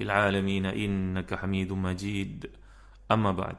في العالمين إنك حميد مجيد. أما بعد.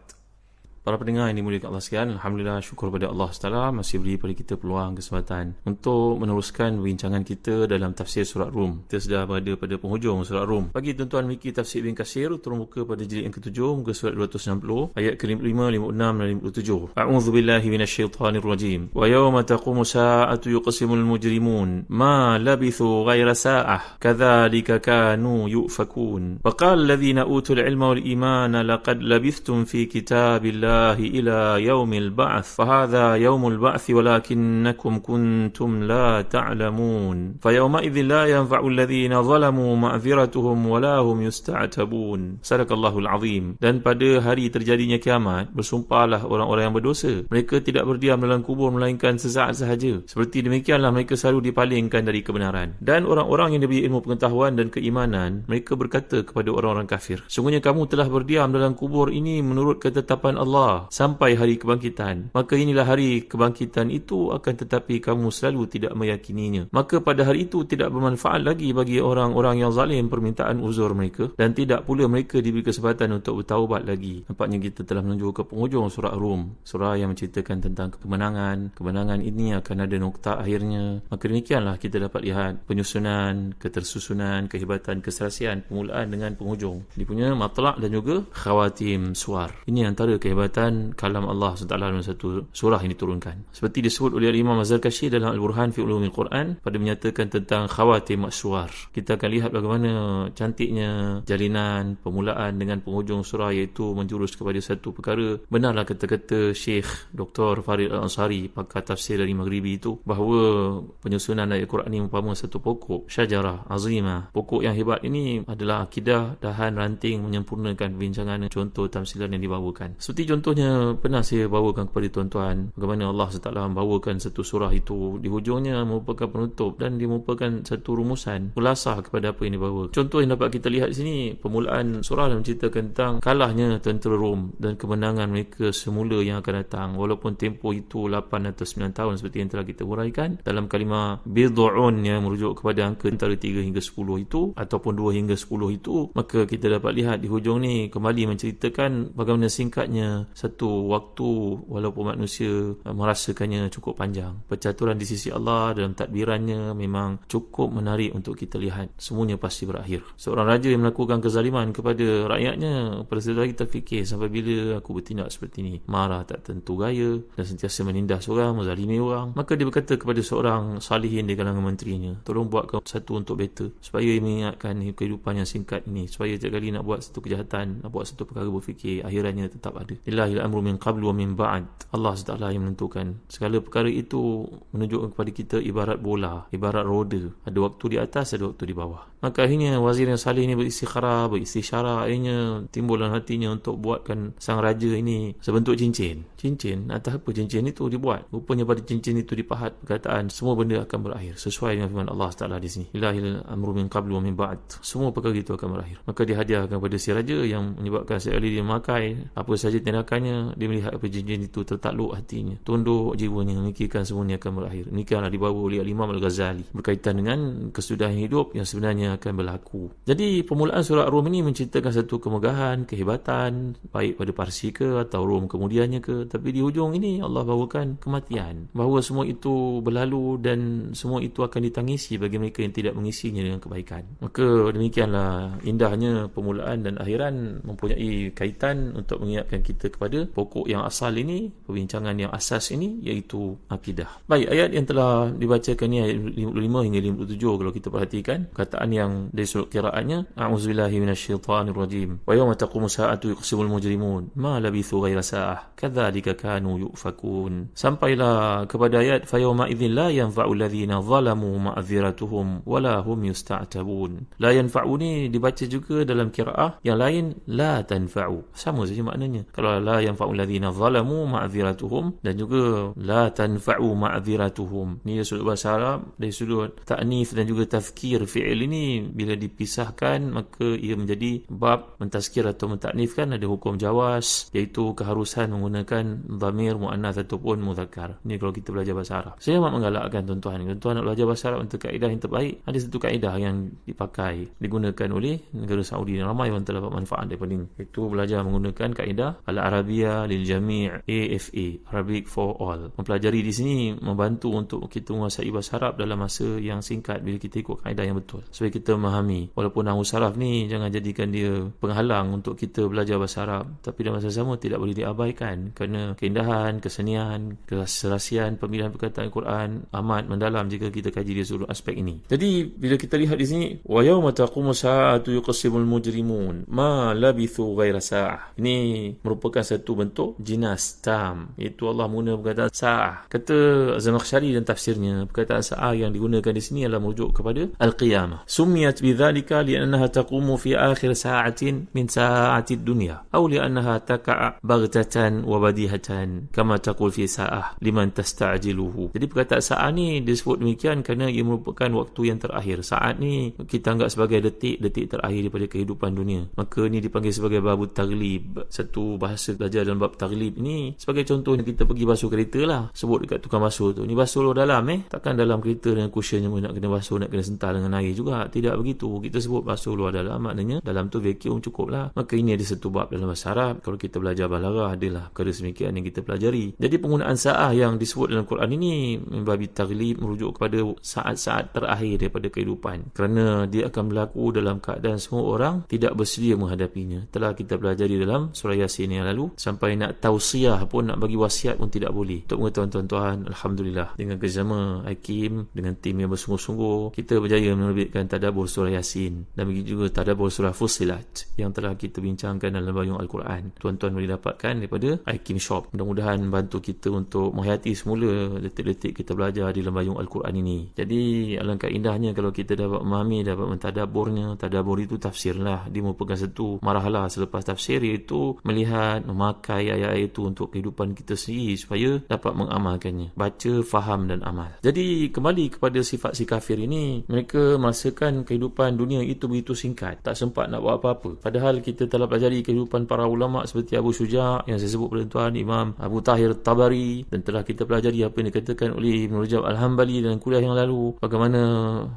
Para pendengar yang dimuliakan Allah sekalian, Alhamdulillah syukur kepada Allah SWT masih beri pada kita peluang kesempatan untuk meneruskan bincangan kita dalam tafsir surat Rum. Kita sudah berada pada penghujung surat Rum. Bagi tuan-tuan memiliki tafsir bin Kasir, turun pada jilid yang ke-7, muka surat 260, ayat ke-55, 56 dan 57. A'udzu billahi minasyaitonir rajim. Wa yawma taqumu sa'atu yuqsimul mujrimun ma labithu ghayra sa'ah kadzalika kanu yufakun. Wa qala alladhina utul ilma wal imana laqad labithtum fi kitabillah الله إلى يوم البعث فهذا يوم البعث ولكنكم كنتم لا تعلمون فيومئذ لا ينفع الذين ظلموا معذرتهم ولا هم يستعتبون صدق الله العظيم dan pada hari terjadinya kiamat bersumpahlah orang-orang yang berdosa mereka tidak berdiam dalam kubur melainkan sesaat sahaja seperti demikianlah mereka selalu dipalingkan dari kebenaran dan orang-orang yang diberi ilmu pengetahuan dan keimanan mereka berkata kepada orang-orang kafir sungguhnya kamu telah berdiam dalam kubur ini menurut ketetapan Allah Allah sampai hari kebangkitan. Maka inilah hari kebangkitan itu akan tetapi kamu selalu tidak meyakininya. Maka pada hari itu tidak bermanfaat lagi bagi orang-orang yang zalim permintaan uzur mereka dan tidak pula mereka diberi kesempatan untuk bertaubat lagi. Nampaknya kita telah menuju ke penghujung surah Rum. Surah yang menceritakan tentang kemenangan. Kemenangan ini akan ada nokta akhirnya. Maka demikianlah kita dapat lihat penyusunan, ketersusunan, kehebatan, keserasian, permulaan dengan penghujung. Dia punya matlak dan juga khawatim suar. Ini antara kehebatan perkataan kalam Allah SWT dalam satu surah yang diturunkan. Seperti disebut oleh Imam Azhar Kashi dalam Al-Burhan fi Ulumil Quran pada menyatakan tentang khawatim maksuar. Kita akan lihat bagaimana cantiknya jalinan permulaan dengan penghujung surah iaitu menjurus kepada satu perkara. Benarlah kata-kata Syekh Dr. Farid Al-Ansari pakar tafsir dari Maghribi itu bahawa penyusunan ayat Quran ini umpama satu pokok syajarah azimah. Pokok yang hebat ini adalah akidah dahan ranting menyempurnakan bincangan contoh tamsilan yang dibawakan. Seperti contoh contohnya pernah saya bawakan kepada tuan-tuan bagaimana Allah SWT membawakan satu surah itu. Di hujungnya merupakan penutup dan dia merupakan satu rumusan ulasah kepada apa yang dibawa. Contoh yang dapat kita lihat di sini permulaan surah yang menceritakan tentang kalahnya tentera Rom dan kemenangan mereka semula yang akan datang. Walaupun tempoh itu 8 atau 9 tahun seperti yang telah kita huraikan dalam kalimah bid'un yang merujuk kepada angka antara 3 hingga 10 itu ataupun 2 hingga 10 itu maka kita dapat lihat di hujung ni kembali menceritakan bagaimana singkatnya satu waktu walaupun manusia uh, merasakannya cukup panjang. Percaturan di sisi Allah dalam tadbirannya memang cukup menarik untuk kita lihat. Semuanya pasti berakhir. Seorang raja yang melakukan kezaliman kepada rakyatnya pada saat kita fikir sampai bila aku bertindak seperti ini. Marah tak tentu gaya dan sentiasa menindas orang, menzalimi orang. Maka dia berkata kepada seorang salihin di kalangan menterinya, tolong buatkan satu untuk better supaya mengingatkan kehidupan yang singkat ini. Supaya setiap kali nak buat satu kejahatan, nak buat satu perkara berfikir, akhirannya tetap ada. Ila lillahi al-amru min qablu wa min ba'd. Allah SWT yang menentukan. Segala perkara itu menunjukkan kepada kita ibarat bola, ibarat roda. Ada waktu di atas, ada waktu di bawah. Maka akhirnya wazir yang salih ini beristikhara, beristisyara, akhirnya timbul dalam hatinya untuk buatkan sang raja ini sebentuk cincin. Cincin, atas apa cincin itu dibuat? Rupanya pada cincin itu dipahat perkataan semua benda akan berakhir. Sesuai dengan firman Allah SWT di sini. Ilahil amru min qablu min ba'd. Semua perkara itu akan berakhir. Maka dihadiahkan kepada si raja yang menyebabkan sekali dia memakai apa saja tindakannya, dia melihat apa cincin itu tertakluk hatinya. Tunduk jiwanya memikirkan semuanya akan berakhir. Nikahlah dibawa oleh Imam Al-Ghazali berkaitan dengan kesudahan hidup yang sebenarnya akan berlaku. Jadi permulaan surah Rum ini menceritakan satu kemegahan, kehebatan baik pada Parsi ke atau Rum kemudiannya ke. Tapi di hujung ini Allah bawakan kematian. Bahawa semua itu berlalu dan semua itu akan ditangisi bagi mereka yang tidak mengisinya dengan kebaikan. Maka demikianlah indahnya permulaan dan akhiran mempunyai kaitan untuk mengingatkan kita kepada pokok yang asal ini perbincangan yang asas ini iaitu akidah. Baik ayat yang telah dibacakan ni ayat 55 hingga 57 kalau kita perhatikan kataan yang dari surah kiraatnya a'udzubillahi minasyaitanirrajim. Wa yawma taqumu sa'atu yuqsimul mujrimun. Ma labithu ghaira sa'ah. Kadzalika kanu yufakun. Sampailah kepada ayat fa yawma idzin la yanfa'u alladhina zalamu ma'dziratuhum wala hum yusta'tabun. La yanfa'u ni dibaca juga dalam kiraah yang lain la tanfa'u. Sama saja maknanya. Kalau la yanfa'u alladhina zalamu ma'dziratuhum dan juga la tanfa'u ma'dziratuhum ni sudut bahasa Arab dari sudut ta'nif dan juga tafkir fi'il ini bila dipisahkan maka ia menjadi bab mentazkir atau mentaknifkan ada hukum jawas iaitu keharusan menggunakan dhamir mu'annath ataupun mudzakkar ni kalau kita belajar bahasa Arab. Saya amat menggalakkan tuan-tuan. Tuan-tuan nak belajar bahasa Arab untuk kaedah yang terbaik ada satu kaedah yang dipakai digunakan oleh negara Saudi dan ramai orang telah dapat manfaat daripada ini. Itu belajar menggunakan kaedah al-Arabiyah lil Jami' AFA Arabic for All. Mempelajari di sini membantu untuk kita menguasai bahasa Arab dalam masa yang singkat bila kita ikut kaedah yang betul. Supaya kita memahami. Walaupun Nahu Saraf ni jangan jadikan dia penghalang untuk kita belajar bahasa Arab. Tapi dalam masa sama tidak boleh diabaikan. Kerana keindahan, kesenian keserasian pemilihan perkataan Al-Quran amat mendalam jika kita kaji dia seluruh aspek ini. Jadi bila kita lihat di sini wa yawma taqumu sa'atu yuqsimul mujrimun ma labithu ghaira sa'ah. Ini merupakan satu bentuk jinas tam. Iaitu Allah menggunakan perkataan sa'ah. Kata Zamakhsyari dan tafsirnya perkataan sa'ah yang digunakan di sini adalah merujuk kepada al-qiyamah. Sumiyat bidzalika li'annaha taqumu fi akhir sa'atin min sa'ati dunya atau li'annaha taqa'a baghtatan wa badihatan kama taqul fi sa'ah liman tasta'jiluhu. Jadi perkataan sa'ah ni disebut demikian kerana ia merupakan waktu yang terakhir. Saat ni kita anggap sebagai detik-detik terakhir daripada kehidupan dunia. Maka ni dipanggil sebagai babu taglib satu bahasa belajar dalam bab taglib ini sebagai contoh kita pergi basuh kereta lah. Sebut dekat tukang basuh tu. Ni basuh luar dalam eh. Takkan dalam kereta dengan cushion yang nak kena basuh nak kena sental dengan air juga. Tidak begitu. Kita sebut basuh luar dalam maknanya dalam tu vacuum cukup lah. Maka ini ada satu bab dalam bahasa Arab. Kalau kita belajar balarah adalah perkara semikian yang kita pelajari. Jadi penggunaan sa'ah yang disebut dalam Quran ini membabi taglib merujuk kepada saat-saat terakhir daripada kehidupan. Kerana dia akan berlaku dalam keadaan semua orang tidak bersedia menghadapinya. Telah kita pelajari dalam surah Yasin yang lalu sampai nak tausiah pun nak bagi wasiat pun tidak boleh. Untuk mengetahui tuan-tuan Alhamdulillah. Dengan kerjasama Hakim dengan tim yang bersungguh-sungguh kita berjaya menerbitkan tadabur surah Yasin. Dan begitu juga tadabur surah Fusilat yang telah kita bincangkan dalam bayung Al-Quran. Tuan-tuan boleh dapatkan daripada Hakim Shop. Mudah-mudahan bantu kita untuk menghayati semula detik-detik kita belajar di dalam bayung Al-Quran ini. Jadi alangkah indahnya kalau kita dapat memahami dapat mentadaburnya tadabur itu tafsir lah dia merupakan satu marhalah selepas tafsir iaitu melihat memakai ayat-ayat itu untuk kehidupan kita sendiri supaya dapat mengamalkannya. Baca, faham dan amal. Jadi kembali kepada sifat si kafir ini mereka merasakan kehidupan dunia itu begitu singkat. Tak sempat nak buat apa-apa. Padahal kita telah pelajari kehidupan para ulama seperti Abu Syuja yang saya sebut pada tuan Imam Abu Tahir Tabari dan telah kita pelajari apa yang dikatakan oleh Ibn Rajab Al-Hambali dalam kuliah yang lalu bagaimana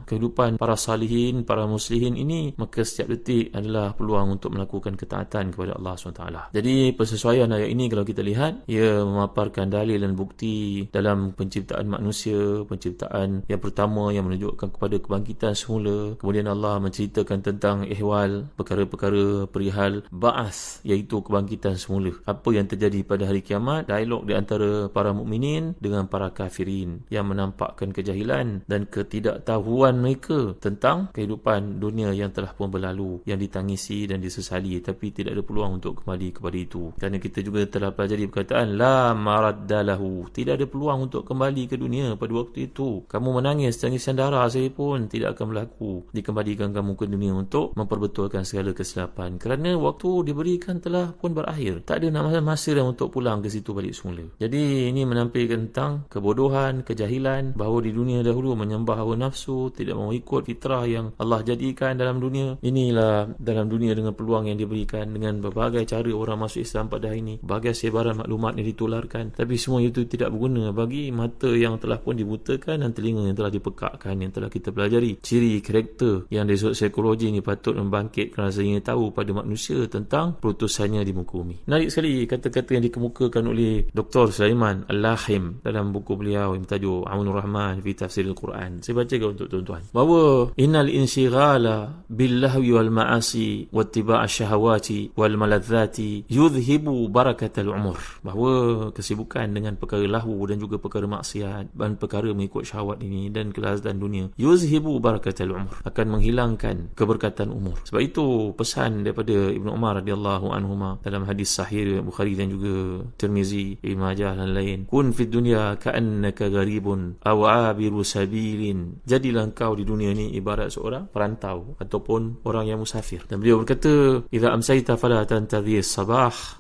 kehidupan para salihin para muslihin ini maka setiap detik adalah peluang untuk melakukan ketaatan kepada Allah SWT. Jadi persesuaian ayat ini kalau kita lihat ia memaparkan dalil dan bukti dalam penciptaan manusia penciptaan yang pertama yang menunjukkan kepada kebangkitan semula. Kemudian Allah menceritakan tentang ihwal perkara-perkara perihal ba'ath iaitu kebangkitan semula. Apa yang terjadi pada hari kiamat dialog di antara para mukminin dengan para kafirin yang menampakkan kejahilan dan ketidaktahuan mereka tentang kehidupan dunia yang telah pun berlalu yang ditangisi dan disesali. Tapi tidak ada peluang untuk kembali kepada itu kerana kita juga telah pelajari perkataan la maraddalahu tidak ada peluang untuk kembali ke dunia pada waktu itu. Kamu menangis tangisan darah saya pun tidak akan berlaku. Dikembalikan kamu ke dunia untuk memperbetulkan segala kesilapan. Kerana waktu diberikan telah pun berakhir. Tak ada nak masa dah untuk pulang ke situ balik semula. Jadi ini menampilkan tentang kebodohan kejahilan bahawa di dunia dahulu menyembah hawa nafsu tidak mahu ikut fitrah yang Allah jadikan dalam dunia. Inilah dalam dunia dengan peluang yang diberikan dengan berbagai cara orang masuk Islam pada hari ini. Berbagai sebaran maklumat yang ditularkan. Tapi semua itu tidak berguna. Bagi mata yang telah pun dibutakan dan telinga yang telah dipekakkan yang telah kita pelajari. Ciri karakter yang dari sudut psikologi ini patut membangkitkan rasa ingin tahu pada manusia tentang perutusannya di muka bumi. Menarik sekali kata-kata yang dikemukakan oleh Dr. Sulaiman Al-Lahim dalam buku beliau yang tajuk Amunur Rahman fi Tafsir Al-Quran saya bacakan untuk tuan-tuan. Bahawa innal insyighala billahwi wal ma'asi wattiba' asyahawati wal maladzati yudhi yuzhibu barakatal umur bahawa kesibukan dengan perkara lahu dan juga perkara maksiat dan perkara mengikut syahwat ini dan kelazatan dunia yuzhibu barakatal umur akan menghilangkan keberkatan umur. Sebab itu pesan daripada Ibnu Umar radhiyallahu anhu dalam hadis sahih Bukhari dan juga Tirmizi Ibn Majah dan lain kun fid dunya ka'annaka gharibun aw abiru sabilin. Jadilah engkau di dunia ini ibarat seorang perantau ataupun orang yang musafir. Dan beliau berkata idza amsayta fala tantadhir sabah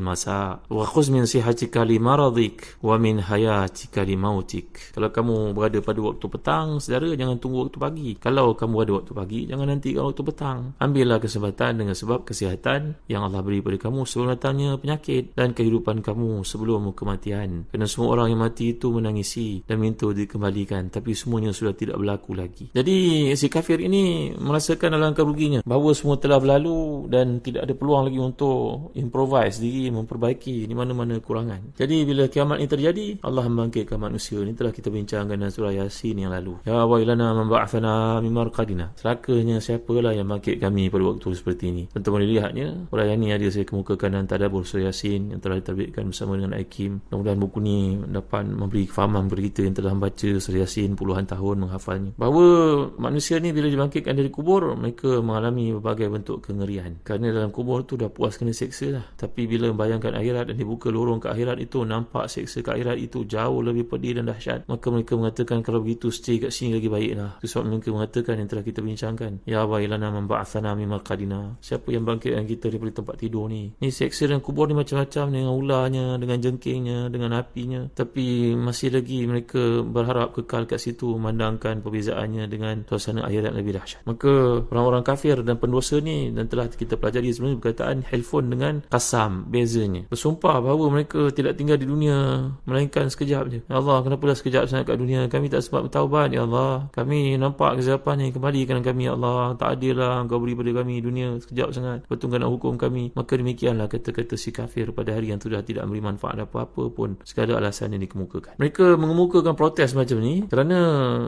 masa wa khuz min sihatika li maradik wa min hayatika li mautik. Kalau kamu berada pada waktu petang saudara jangan tunggu waktu pagi. Kalau kamu ada waktu pagi jangan nanti waktu petang. Ambillah kesempatan dengan sebab kesihatan yang Allah beri pada kamu sebelum datangnya penyakit dan kehidupan kamu sebelum kematian. Kerana semua orang yang mati itu menangisi dan minta dikembalikan tapi semuanya sudah tidak berlaku lagi. Jadi si kafir ini merasakan dalam keruginya bahawa semua telah berlalu dan tidak ada peluang lagi untuk improvise diri memperbaiki di mana-mana kurangan. Jadi bila kiamat ini terjadi Allah membangkitkan manusia. Ini telah kita bincangkan dalam surah Yasin yang lalu. Ya wailana man ba'athana min marqadina. Celakanya siapalah yang bangkit kami pada waktu seperti ini? Tentu boleh lihatnya uraian ini ada saya kemukakan dalam tadabbur surah Yasin yang telah diterbitkan bersama dengan Aikim mudah-mudahan buku ini dapat memberi kefahaman kepada kita yang telah membaca surah Yasin puluhan tahun menghafalnya. Bahawa manusia ni bila dibangkitkan dari kubur mereka mengalami berbagai bentuk kengerian. Kerana dalam kubur tu dah puas kena seksa lah tapi bila membayangkan akhirat dan dibuka lorong ke akhirat itu nampak seksa ke akhirat itu jauh lebih pedih dan dahsyat. Maka mereka mengatakan kalau begitu stay kat sini lagi baik lah. Itu sebab mereka mengatakan yang telah kita bincangkan. Ya wailana man ba'athana min marqadina. Siapa yang bangkitkan kita daripada tempat tidur ni? Ni seksa dan kubur ni macam-macam dengan ulahnya dengan jengkingnya dengan apinya. Tapi masih lagi mereka berharap kekal kat situ memandangkan perbezaannya dengan suasana akhirat lebih dahsyat. Maka orang-orang kafir dan pendosa ni dan telah kita pelajari perkataan helfon dengan kasam bezanya. Bersumpah bahawa mereka tidak tinggal di dunia melainkan sekejap je. Ya Allah, kenapa dah sekejap sangat kat dunia? Kami tak sempat bertaubat ya Allah. Kami nampak kesilapan yang kembalikan kami ya Allah. Tak adil lah engkau beri pada kami dunia sekejap sangat. Nak hukum kami. Maka demikianlah kata-kata si kafir pada hari yang sudah tidak memberi manfaat apa-apa pun segala alasan yang dikemukakan. Mereka mengemukakan protes macam ni kerana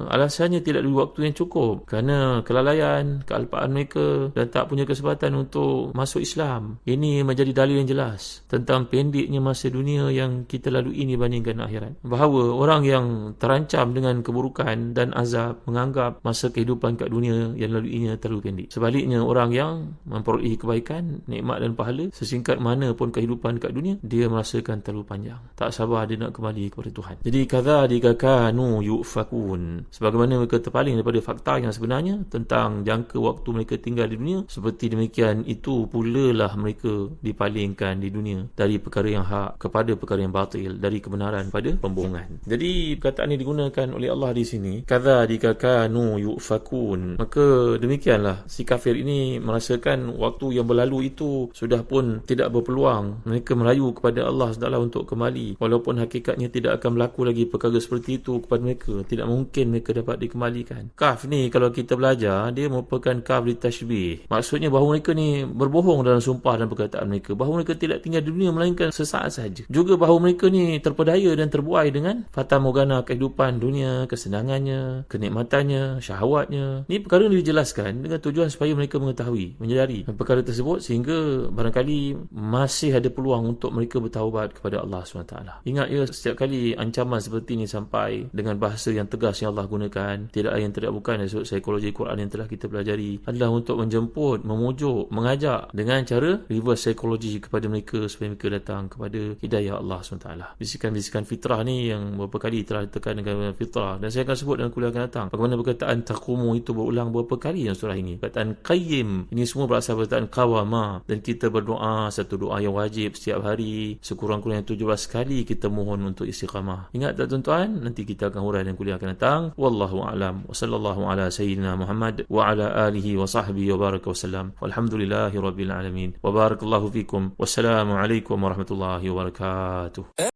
alasannya tidak ada waktu yang cukup kerana kelalaian, kealpaan mereka dan tak punya kesempatan untuk masuk Islam. Ini menjadi dalil yang jelas tentang pendeknya masa dunia yang kita lalui ini bandingkan akhirat. Bahawa orang yang terancam dengan keburukan dan azab menganggap masa kehidupan kat dunia yang laluinya terlalu pendek. Sebaliknya orang yang memperolehi kebaikan, nikmat dan pahala sesingkat mana pun kehidupan kat dunia dia merasakan terlalu panjang. Tak sabar dia nak kembali kepada Tuhan. Jadi kadza dikakanu yufakun. Sebagaimana mereka terpaling daripada fakta yang sebenarnya tentang jangka waktu mereka tinggal di dunia seperti demikian itu pula lah mereka dipalingkan di dunia dari perkara yang hak kepada perkara yang batil dari kebenaran pada pembohongan. Jadi perkataan ini digunakan oleh Allah di sini kadza dikakanu yufakun. Maka demikianlah si kafir ini merasakan waktu yang berlalu itu sudah pun tidak berpeluang. Mereka merayu kepada Allah SWT untuk kembali walaupun hakikatnya tidak akan berlaku lagi perkara seperti itu kepada mereka. Tidak mungkin mereka dapat dikembalikan. Kaf ni kalau kita belajar dia merupakan kaf di tashbih. Maksudnya bahawa mereka ni berbohong dalam sumpah dan perkataan mereka. Bahawa mereka tidak tinggal di dunia melainkan sesaat sahaja. Juga bahawa mereka ni terpedaya dan terbuai dengan fata morgana kehidupan dunia kesenangannya kenikmatannya syahwatnya. Ni perkara ni dijelaskan dengan tujuan supaya mereka mengetahui menyedari perkara tersebut sehingga barangkali masih ada peluang untuk mereka bertaubat kepada Allah SWT ingat ya setiap kali ancaman seperti ini sampai dengan bahasa yang tegas yang Allah gunakan tidak yang tidak bukan dari psikologi Quran yang telah kita pelajari adalah untuk menjemput, memujuk, mengajak dengan cara reverse psikologi kepada mereka supaya mereka datang kepada hidayah Allah SWT. Bisikan-bisikan fitrah ni yang beberapa kali telah ditekan dengan fitrah dan saya akan sebut dalam kuliah akan datang bagaimana perkataan takumu itu berulang beberapa kali dalam surah ini. Perkataan qayyim ini semua berasal perkataan qawama dan kita berdoa satu doa yang wajib setiap hari sekurang-kurangnya 17 kali kita mohon untuk istiqamah. Ingat tak tuan-tuan? Nanti kita akan hurai dan kuliah akan datang. Wallahu a'lam. Wa sallallahu ala sayyidina Muhammad wa ala alihi wa sahbihi wa baraka wa sallam. Walhamdulillahi rabbil العالمين. وبارك الله فيكم. والسلام عليكم ورحمة الله وبركاته.